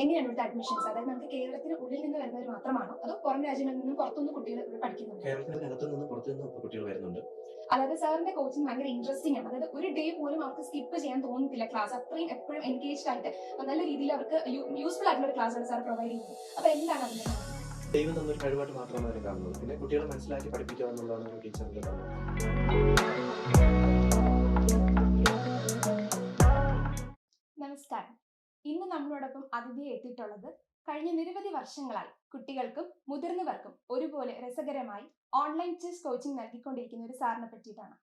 എങ്ങനെയാണ് ഇവിടുത്തെ അഡ്മിഷൻസ് അതായത് നമുക്ക് കേരളത്തിന് ഉള്ളിൽ നിന്ന് വരുന്നവർ മാത്രമാണോ? അതോ പുറം രാജ്യങ്ങളിൽ നിന്നും പുറത്തുനിന്ന് കുട്ടികൾ ഇവിടെ പഠിക്കുന്നുണ്ട്? കേരളത്തിനകത്തു നിന്ന് പുറത്തു കുട്ടികൾ വരുന്നുണ്ട്. അതായത് സാറിന്റെ കോച്ചിങ് ഭയങ്കര ഇൻട്രസ്റ്റിംഗ് ആണ്. അതായത് ഒരു ഡേ പോലും അവർക്ക് സ്കിപ്പ് ചെയ്യാൻ തോന്നുന്നില്ല ക്ലാസ് അത്രയും എപ്പോഴും എൻഗേജ്ഡ് ആയിട്ട് നല്ല രീതിയിൽ അവർക്ക് യൂസ്ഫുൾ ആയിട്ടുള്ള ഒരു ക്ലാസ് ആണ് സാർ പ്രൊവൈഡ് ചെയ്യുന്നത്. അപ്പൊ എന്താണ് അതിന്റെ? ദൈവം തന്നൊരു കഴിവായിട്ട് മാത്രമാണ് അവരെ കാണുന്നത്. പിന്നെ കുട്ടികളെ മനസ്സിലാക്കി പഠിപ്പിക്കുക എന്നുള്ളതാണ് ടീച്ചറിന്റെ ഇന്ന് നമ്മളോടൊപ്പം അതിഥിയെ എത്തിയിട്ടുള്ളത് കഴിഞ്ഞ നിരവധി വർഷങ്ങളായി കുട്ടികൾക്കും മുതിർന്നവർക്കും ഒരുപോലെ രസകരമായി ഓൺലൈൻ ചെസ് കോച്ചിങ് നൽകിക്കൊണ്ടിരിക്കുന്ന ഒരു സാറിനെ പറ്റിയിട്ടാണ്.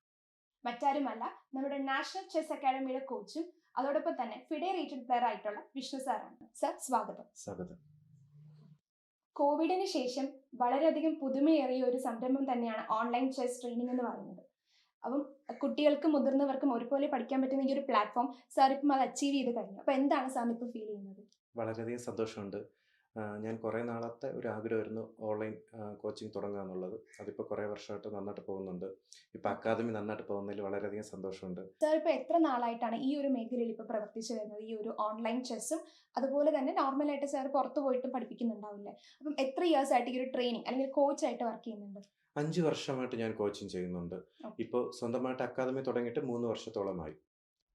മറ്റാരുമല്ല നമ്മുടെ നാഷണൽ ചെസ് അക്കാഡമിയുടെ കോച്ചും അതോടൊപ്പം തന്നെ ഫിഡറേറ്റഡ് പ്ലെയർ ആയിട്ടുള്ള വിഷ്ണു സാറാണ്. സർ സ്വാഗതം. സ്വാഗതം. കോവിഡിന് ശേഷം വളരെയധികം പുതുമയേറിയ ഒരു സംരംഭം തന്നെയാണ് ഓൺലൈൻ ചെസ് ട്രെയിനിങ് എന്ന് പറയുന്നത്. അപ്പം കുട്ടികൾക്കും മുതിർന്നവർക്കും ഒരുപോലെ പഠിക്കാൻ പറ്റുന്ന ഈ ഒരു പ്ലാറ്റ്ഫോം സാർ ഇപ്പം അത് അച്ചീവ് ചെയ്ത് കഴിഞ്ഞു. അപ്പം എന്താണ് സാറിന് ഇപ്പോൾ ഫീൽ ചെയ്യുന്നത്? വളരെയധികം സന്തോഷമുണ്ട്. ഞാൻ കുറേ നാളത്തെ ഒരു ആഗ്രഹമായിരുന്നു ഓൺലൈൻ കോച്ചിങ് തുടങ്ങുക എന്നുള്ളത്. അതിപ്പോൾ കുറേ വർഷമായിട്ട് നന്നായിട്ട് പോകുന്നുണ്ട്. ഇപ്പോൾ അക്കാദമി നന്നായിട്ട് പോകുന്നതിൽ വളരെയധികം സന്തോഷമുണ്ട്. സാർ ഇപ്പോൾ എത്ര നാളായിട്ടാണ് ഈ ഒരു മേഖലയിൽ ഇപ്പോൾ പ്രവർത്തിച്ചു വരുന്നത്? ഈ ഒരു ഓൺലൈൻ ചെസ്സും അതുപോലെ തന്നെ നോർമലായിട്ട് സാർ പുറത്ത് പോയിട്ടും പഠിപ്പിക്കുന്നുണ്ടാവില്ലേ അപ്പം എത്ര ഇയേഴ്സ് ആയിട്ട് ഈ ഒരു ട്രെയിനിങ് അല്ലെങ്കിൽ കോച്ചായിട്ട് വർക്ക് ചെയ്യുന്നുണ്ട്? അഞ്ച് വർഷമായിട്ട് ഞാൻ കോച്ചിങ് ചെയ്യുന്നുണ്ട്. ഇപ്പോൾ സ്വന്തമായിട്ട് അക്കാദമി തുടങ്ങിയിട്ട് മൂന്ന് വർഷത്തോളമായി.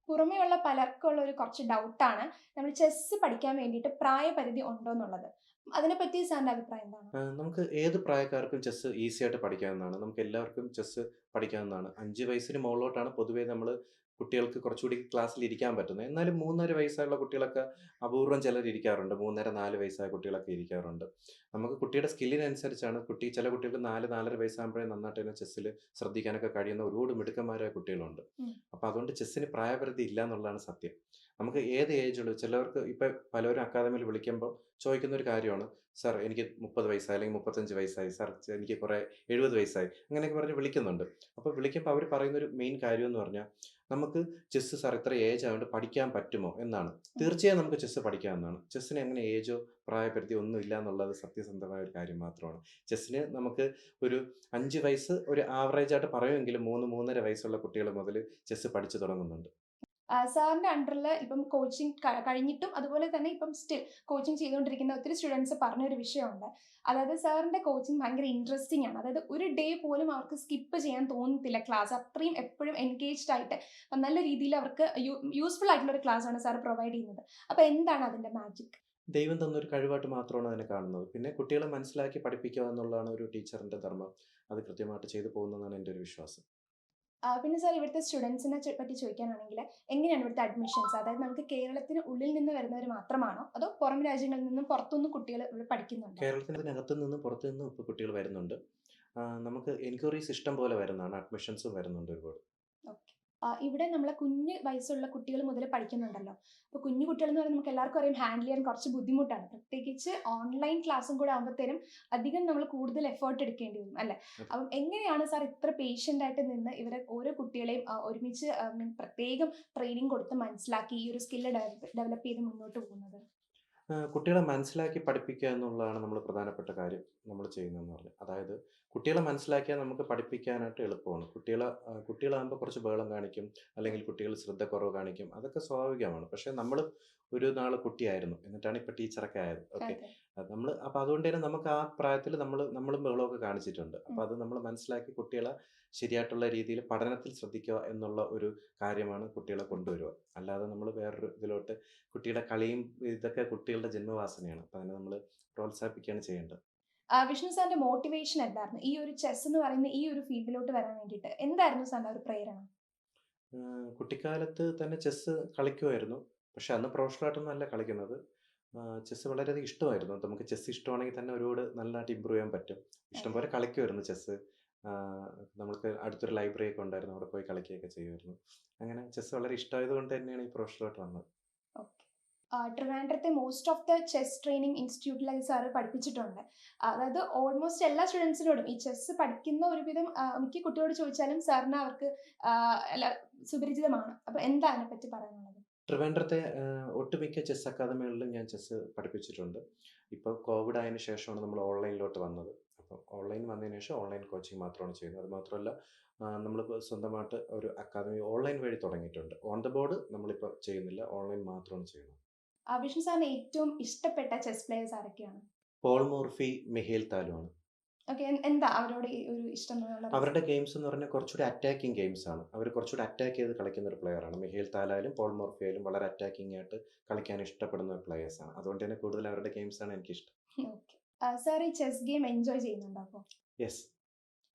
പുറമേയുള്ള പലർക്കും ഉള്ള ഒരു കുറച്ച് ഡൗട്ടാണ് നമ്മൾ ചെസ് പഠിക്കാൻ വേണ്ടിയിട്ട് പ്രായപരിധി ഉണ്ടോ എന്നുള്ളത് അതിനെപ്പറ്റി സാറിന്റെ അഭിപ്രായം എന്താണ്? നമുക്ക് ഏത് പ്രായക്കാർക്കും ചെസ് ഈസി ആയിട്ട് പഠിക്കാവുന്നതാണ്. നമുക്ക് എല്ലാവർക്കും ചെസ് പഠിക്കാവുന്നതാണ്. അഞ്ച് വയസ്സിന് മുകളിലോട്ടാണ് പൊതുവേ നമ്മൾ കുട്ടികൾക്ക് കുറച്ചുകൂടി ക്ലാസ്സിൽ ഇരിക്കാൻ പറ്റുന്നത്. എന്നാലും മൂന്നര വയസ്സായുള്ള കുട്ടികളൊക്കെ അപൂർവം ചിലർ ഇരിക്കാറുണ്ട്. മൂന്നര നാല് വയസ്സായ കുട്ടികളൊക്കെ ഇരിക്കാറുണ്ട്. നമുക്ക് കുട്ടിയുടെ സ്കില്ലിനനുസരിച്ചാണ് കുട്ടി ചില കുട്ടികൾക്ക് നാല് നാലര വയസ്സാകുമ്പോഴേ നന്നായിട്ട് തന്നെ ചെസ്സിൽ ശ്രദ്ധിക്കാനൊക്കെ കഴിയുന്ന ഒരുപാട് മിടുക്കന്മാരായ കുട്ടികളുണ്ട്. അപ്പം അതുകൊണ്ട് ചെസ്സിന് പ്രായപരിധി ഇല്ല എന്നുള്ളതാണ് സത്യം. നമുക്ക് ഏത് ഏജുള്ളൂ ചിലവർക്ക് ഇപ്പം പലരും അക്കാദമിയിൽ വിളിക്കുമ്പോൾ ചോദിക്കുന്ന ഒരു കാര്യമാണ് സാർ എനിക്ക് മുപ്പത് വയസ്സായി അല്ലെങ്കിൽ മുപ്പത്തഞ്ച് വയസ്സായി. സാർ എനിക്ക് കുറേ എഴുപത് വയസ്സായി. അങ്ങനെയൊക്കെ പറഞ്ഞ് വിളിക്കുന്നുണ്ട്. അപ്പോൾ വിളിക്കുമ്പോൾ അവർ പറയുന്നൊരു മെയിൻ കാര്യം എന്ന് പറഞ്ഞാൽ നമുക്ക് ചെസ്സ് സാർ ഇത്ര ഏജ് ആയതുകൊണ്ട് പഠിക്കാൻ പറ്റുമോ എന്നാണ്. തീർച്ചയായും നമുക്ക് ചെസ്സ് പഠിക്കാവുന്നതാണ് ചെസ്സിന് എങ്ങനെ ഏജോ പ്രായപരിധി ഒന്നും ഇല്ല എന്നുള്ളത് സത്യസന്ധമായ ഒരു കാര്യം മാത്രമാണ്. ചെസ്സിന് നമുക്ക് ഒരു അഞ്ച് വയസ്സ് ഒരു ആവറേജ് ആയിട്ട് പറയുമെങ്കിലും മൂന്ന് മൂന്നര വയസ്സുള്ള കുട്ടികൾ മുതൽ ചെസ്സ് പഠിച്ചു തുടങ്ങുന്നുണ്ട്. ആ, സാറിന്റെ അണ്ടറിൽ ഇപ്പം കോച്ചിങ് കഴിഞ്ഞിട്ടും അതുപോലെ തന്നെ ഇപ്പം സ്റ്റിൽ കോച്ചിങ് ചെയ്തുകൊണ്ടിരിക്കുന്ന ഒത്തിരി സ്റ്റുഡൻസ് പറഞ്ഞൊരു വിഷയമുണ്ട്. അതായത് സാറിന്റെ കോച്ചിങ് ഭയങ്കര ഇൻട്രസ്റ്റിംഗ് ആണ്. അതായത് ഒരു ഡേ പോലും അവർക്ക് സ്കിപ്പ് ചെയ്യാൻ തോന്നത്തില്ല ക്ലാസ് അത്രയും എപ്പോഴും എൻഗേജ്ഡ് ആയിട്ട് നല്ല രീതിയിൽ അവർക്ക് യൂസ്ഫുൾ ആയിട്ടുള്ള ഒരു ക്ലാസ് ആണ് സാർ പ്രൊവൈഡ് ചെയ്യുന്നത്. അപ്പോൾ എന്താണ് അതിന്റെ മാജിക് ദൈവം തന്നൊരു കഴിവായിട്ട് മാത്രമാണ് അതിനെ കാണുന്നത്. പിന്നെ കുട്ടികളെ മനസ്സിലാക്കി പഠിപ്പിക്കുക എന്നുള്ളതാണ് ഒരു ടീച്ചറിന്റെ ധർമ്മം. അത് കൃത്യമായിട്ട് ചെയ്തു പോകുന്നതാണ് എന്റെ ഒരു വിശ്വാസം. പിന്നെ സാർ ഇവിടുത്തെ സ്റ്റുഡൻസിനെ പറ്റി ചോദിക്കാനാണെങ്കിൽ എങ്ങനെയാണ് ഇവിടുത്തെ അഡ്മിഷൻസ് അതായത് നമുക്ക് കേരളത്തിന് ഉള്ളിൽ നിന്ന് വരുന്നവർ മാത്രമാണോ? അതോ പുറം രാജ്യങ്ങളിൽ നിന്നും പുറത്തുനിന്ന് കുട്ടികൾ ഇവിടെ പഠിക്കുന്നുണ്ടോ? കേരളത്തിനകത്തു നിന്നും പുറത്തു നിന്നും ഇപ്പോൾ കുട്ടികൾ വരുന്നുണ്ട്. നമുക്ക് എൻക്വയറീസ് ഇഷ്ടം പോലെ വരുന്നതാണ്. അഡ്മിഷൻസും വരുന്നുണ്ട് ഒരുപാട്. ആ, ഇവിടെ നമ്മളെ കുഞ്ഞ് വയസ്സുള്ള കുട്ടികൾ മുതൽ പഠിക്കുന്നുണ്ടല്ലോ. അപ്പോൾ കുഞ്ഞു കുട്ടികൾ എന്ന് പറയുമ്പോൾ നമുക്ക് എല്ലാവർക്കും അറിയാം ഹാൻഡിൽ ചെയ്യാൻ കുറച്ച് ബുദ്ധിമുട്ടാണ്. പ്രത്യേകിച്ച് ഓൺലൈൻ ക്ലാസ്സും കൂടെ ആകുമ്പോഴത്തേനും അധികം നമ്മൾ കൂടുതൽ എഫേർട്ട് എടുക്കേണ്ടി വരും അല്ലേ. അപ്പം എങ്ങനെയാണ് സാർ ഇത്ര പേഷ്യന്റ് ആയിട്ട് നിന്ന് ഇവരെ ഓരോ കുട്ടികളെയും ഒരുമിച്ച് പ്രത്യേകം ട്രെയിനിങ് കൊടുത്ത് മനസ്സിലാക്കി ഈ ഒരു സ്കില്ല് ഡെവലപ്പ് ചെയ്ത് മുന്നോട്ട് പോകുന്നത്? കുട്ടികളെ മനസ്സിലാക്കി പഠിപ്പിക്കുക എന്നുള്ളതാണ് നമ്മൾ പ്രധാനപ്പെട്ട കാര്യം നമ്മൾ ചെയ്യുന്നതെന്ന് പറഞ്ഞു അതായത് കുട്ടികളെ മനസ്സിലാക്കിയാൽ നമുക്ക് പഠിപ്പിക്കാനായിട്ട് എളുപ്പമാണ്. കുട്ടികളെ കുട്ടികളാകുമ്പോൾ കുറച്ച് ബഹളം കാണിക്കും അല്ലെങ്കിൽ കുട്ടികൾ ശ്രദ്ധക്കുറവ് കാണിക്കും. അതൊക്കെ സ്വാഭാവികമാണ്. പക്ഷേ നമ്മൾ ഒരു നാൾ കുട്ടിയായിരുന്നു. എന്നിട്ടാണ് ഇപ്പോൾ ടീച്ചറൊക്കെ ആയത്. ഓക്കെ. നമ്മൾ അപ്പോൾ അതുകൊണ്ട് തന്നെ നമുക്ക് ആ പ്രായത്തിൽ നമ്മൾ നമ്മളും ബഹളമൊക്കെ കാണിച്ചിട്ടുണ്ട്. അപ്പോൾ അത് നമ്മൾ മനസ്സിലാക്കി കുട്ടികളെ ശരിയായിട്ടുള്ള രീതിയിൽ പഠനത്തിൽ ശ്രദ്ധിക്കുക എന്നുള്ള ഒരു കാര്യമാണ് കുട്ടികളെ കൊണ്ടുവരിക. അല്ലാതെ നമ്മൾ വേറൊരു ഇതിലോട്ട് കുട്ടിയുടെ കളിയും ഇതൊക്കെ കുട്ടികളുടെ ജന്മവാസനയാണ്. അപ്പോൾ അതിനെ നമ്മൾ പ്രോത്സാഹിപ്പിക്കുകയാണ് ചെയ്യേണ്ടത്. വിഷ്ണു സാറിന്റെ മോട്ടിവേഷൻ എന്തായിരുന്നു? ഈ ഒരു ചെസ് എന്ന് പറയുന്ന ഈ ഒരു ഫീൽഡിലോട്ട് വരാൻ വേണ്ടിയിട്ട് എന്തായിരുന്നു സാറിന്റെ ഒരു പ്രേരണ? കുട്ടിക്കാലത്ത് തന്നെ ചെസ് കളിക്കുമായിരുന്നു. പക്ഷെ അന്ന് പ്രൊഫഷണലായിട്ടൊന്നും അല്ല കളിക്കുന്നത്. ചെസ്സ് വളരെയധികം ഇഷ്ടമായിരുന്നു. നമുക്ക് ചെസ്സ് ഇഷ്ടമാണെങ്കിൽ തന്നെ ഒരുപാട് നല്ലതായിട്ട് ഇമ്പ്രൂവ് ചെയ്യാൻ പറ്റും. ഇഷ്ടംപോലെ കളിക്കുമായിരുന്നു ചെസ്സ് നമ്മൾക്ക് അടുത്തൊരു ലൈബ്രറി ഒക്കെ ഉണ്ടായിരുന്നു. അവിടെ പോയി കളിക്കുകയൊക്കെ ചെയ്യുമായിരുന്നു. അങ്ങനെ ചെസ്സ് വളരെ ഇഷ്ടമായത് കൊണ്ട് തന്നെയാണ് ഈ പ്രൊഫഷണലായിട്ട് വന്നത്. ട്രിവാൻഡ്രത്തെ most of the chess training ഇൻസ്റ്റിറ്റ്യൂട്ടിലായി sir പഠിപ്പിച്ചിട്ടുണ്ട്. അതായത് ഓൾമോസ്റ്റ് എല്ലാ സ്റ്റുഡൻസിനോടും ഈ ചെസ് പഠിക്കുന്ന ഒരുവിധം മിക്ക കുട്ടിയോട് ചോദിച്ചാലും സാറിന് അവർക്ക് സുപരിചിതമാണ്. അപ്പൊ എന്താ അതിനെപ്പറ്റി പറയാനുള്ളത്? ട്രിവാൻഡ്രത്തെ ഒട്ടുമിക്ക ചെസ് അക്കാദമികളിലും ഞാൻ ചെസ് പഠിപ്പിച്ചിട്ടുണ്ട്. ഇപ്പോൾ കോവിഡ് ആയതിനു ശേഷമാണ് നമ്മൾ ഓൺലൈനിലോട്ട് വന്നത്. അപ്പോൾ ഓൺലൈൻ വന്നതിന് ശേഷം ഓൺലൈൻ കോച്ചിങ് മാത്രമാണ് ചെയ്യുന്നത്. അത് മാത്രമല്ല നമ്മളിപ്പോൾ സ്വന്തമായിട്ട് ഒരു അക്കാദമി ഓൺലൈൻ വഴി തുടങ്ങിയിട്ടുണ്ട്. ഓൺ ദ ബോർഡ് നമ്മളിപ്പോൾ ചെയ്യുന്നില്ല. ഓൺലൈൻ മാത്രമാണ് ചെയ്യുന്നത്. വിഷ്ണു സാറിന് ഏറ്റവും ഇഷ്ടപ്പെട്ട ചെസ് പ്ലേയേഴ്സ് ആരൊക്കെയാണ്? പോൾ മോർഫി മിഹേൽ താലുമാണ് ഓക്കെ എന്താ അവരോട് ഒരു ഇഷ്ടം അവരുടെ ഗെയിംസ് എന്ന് പറഞ്ഞാൽ കുറച്ചുകൂടി അറ്റാക്കിംഗ് ഗെയിംസ് ആണ്. അവർ കുറച്ചുകൂടി അറ്റാക്ക് ചെയ്ത് കളിക്കുന്ന ഒരു പ്ലെയർ ആണ്. മിഹേൽ താലായാലും പോൾ മോർഫി ആയാലും വളരെ അറ്റാക്കിംഗ് ആയിട്ട് കളിക്കാൻ ഇഷ്ടപ്പെടുന്ന പ്ലെയേഴ്സ് ആണ്. അതുകൊണ്ട് തന്നെ കൂടുതൽ അവരുടെ ഗെയിംസ് ആണ് എനിക്കിഷ്ടം. ഓക്കെ. സാർ ഈ ചെസ് ഗെയിം എൻജോയ് ചെയ്യുന്നുണ്ടോ അപ്പോൾ? യെസ്.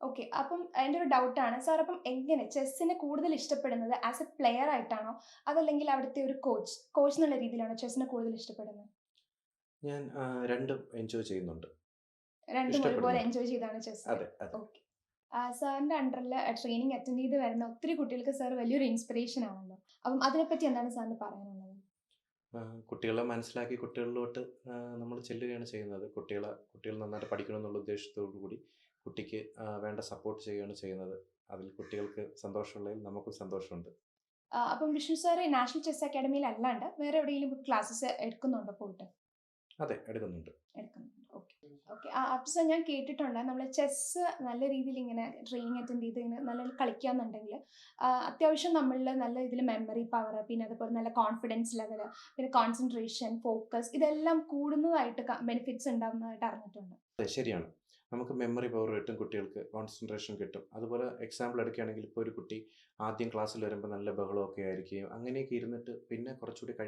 ഓക്കെ അപ്പം എന്റെ ഒരു ഡൗട്ടാണ് സാർ അപ്പം എങ്ങനെ ചെസ്സിനെ കൂടുതൽ ഇഷ്ടപ്പെടുന്നത്? ആസ് എ പ്ലെയർ ആയിട്ടാണോ? അതല്ലെങ്കിൽ അവിടുത്തെ ഒരു കോച്ച് കോച്ച് എന്നുള്ള രീതിയിലാണോ ചെസ്സിനെ കൂടുതൽ ഇഷ്ടപ്പെടുന്നത്? ഞാൻ രണ്ടും എൻജോയ് ചെയ്യുന്നുണ്ട്. രണ്ടും. ഒരുപോലെ എൻജോയ് ചെയ്താണ് ചെസ് ഓക്കെ സാറിന്റെ അണ്ടറിൽ ട്രെയിനിങ് അറ്റൻഡ് ചെയ്ത് വരുന്ന ഒത്തിരി കുട്ടികൾക്ക് സാർ വലിയൊരു ഇൻസ്പിറേഷൻ ആണല്ലോ. അപ്പം അതിനെപ്പറ്റി എന്താണ് സാറിന് പറയാനുള്ളത്? കുട്ടികളെ മനസ്സിലാക്കി കുട്ടികളിലോട്ട് നമ്മൾ ചെല്ലുകയാണ് ചെയ്യുന്നത്. കുട്ടികളെ കുട്ടികൾ നന്നായിട്ട് പഠിക്കണമെന്നുള്ള ഉദ്ദേശത്തോടു കൂടി കുട്ടിക്ക് വേണ്ട സപ്പോർട്ട് ചെയ്യുകയാണ് ചെയ്യുന്നത്. അതിൽ കുട്ടികൾക്ക് സന്തോഷമുള്ളതിൽ നമുക്കും സന്തോഷമുണ്ട്. അപ്പം വിഷ്ണു സാർ നാഷണൽ ചെസ് അക്കാഡമിയിൽ അല്ലാണ്ട് വേറെ എവിടെയെങ്കിലും ക്ലാസ്സസ് എടുക്കുന്നുണ്ടോ പോയിട്ട്? അതെ എടുക്കുന്നുണ്ട്. എടുക്കുന്നുണ്ട്. ഓക്കെ. ഓക്കെ. അപ്പം സാർ ഞാൻ കേട്ടിട്ടുണ്ട് നമ്മൾ ചെസ് നല്ല രീതിയിൽ ഇങ്ങനെ ട്രെയിനിങ് അറ്റൻഡ് ചെയ്ത് ഇങ്ങനെ നല്ല കളിക്കാന്നുണ്ടെങ്കിൽ അത്യാവശ്യം നമ്മളിൽ നല്ല രീതിയിൽ മെമ്മറി പവർ പിന്നെ അതുപോലെ നല്ല കോൺഫിഡൻസ് ലെവൽ പിന്നെ കോൺസെൻട്രേഷൻ ഫോക്കസ് ഇതെല്ലാം കൂടുന്നതായിട്ട് ബെനിഫിറ്റ്സ് ഉണ്ടാകുന്നതായിട്ട് അറിഞ്ഞിട്ടുണ്ട്. ശരിയാണ്. നമുക്ക് മെമ്മറി പവർ കിട്ടും കുട്ടികൾക്ക് കോൺസെൻട്രേഷൻ കിട്ടും. അതുപോലെ എക്സാമ്പിൾ എടുക്കുകയാണെങ്കിൽ ഇപ്പോൾ ഒരു കുട്ടി ആദ്യം ക്ലാസ്സിൽ വരുമ്പോൾ നല്ല ബഹളമൊക്കെ ആയിരിക്കും അങ്ങനെയൊക്കെ ഇരുന്നിട്ട് പിന്നെ കുറച്ചുകൂടി കഴി